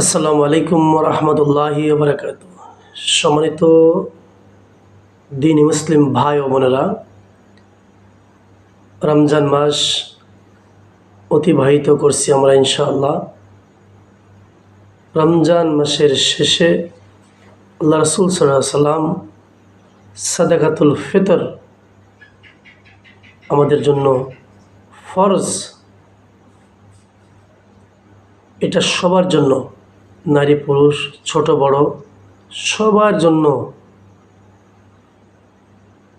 আসসালামু আলাইকুম রহমতুল্লাহি বারকাত সম্মানিত দিন মুসলিম ভাই ও বোনেরা, রমজান মাস অতিবাহিত করছি আমরা ইনশাআল্লাহ। রমজান মাসের শেষে আল্লাহ রসুল সাল্লাম সাদাকাতুল ফিতর আমাদের জন্য ফরজ। এটা সবার জন্য। নারী, পুরুষ, ছোট, বড়, সবার জন্য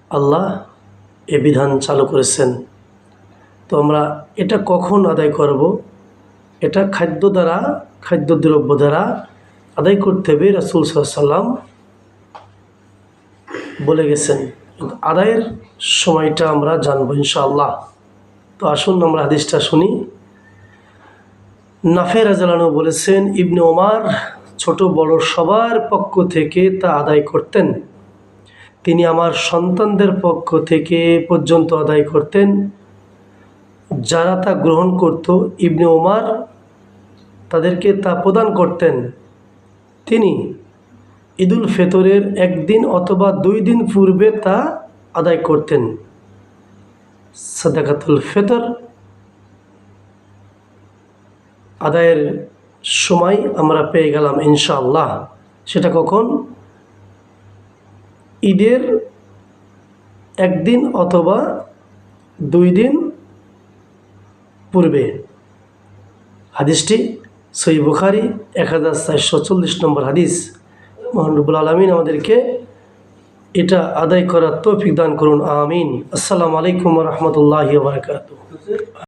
আল্লাহ এ বিধান চালু করেছেন। তো আমরা এটা কখন আদায় করব? এটা খাদ্য দ্বারা খাদ্যদ্রব্য দ্বারা আদায় করতে হবে, রাসুল সাল্লাম বলে গেছেন। আদায়ের সময়টা আমরা জানব ইনশাআল্লাহ। তো আসুন আমরা হাদিসটা শুনি। নাফের আজালানো বলেছেন, ইবনে ওমার ছোট বড় সবার পক্ষ থেকে তা আদায় করতেন। তিনি আমার সন্তানদের পক্ষ থেকে পর্যন্ত আদায় করতেন। যারা তা গ্রহণ করত, ইবনে ওমার তাদেরকে তা প্রদান করতেন। তিনি ঈদুল ফেতরের একদিন অথবা দুই দিন পূর্বে তা আদায় করতেন। সাদাকাতুল ফেতর আদায়ের সময় আমরা পেয়ে গেলাম ইনশাআল্লাহ। সেটা কখন? ঈদের একদিন অথবা দুই দিন পূর্বে। হাদিসটি সই বুখারি এক হাজার চারশো চল্লিশ নম্বর হাদিস। মোহানবুল আলমিন আমাদেরকে এটা আদায় করার তৌফিক দান করুন, আমিন। আসসালামু আলাইকুম রহমতুল্লাহ বারকাত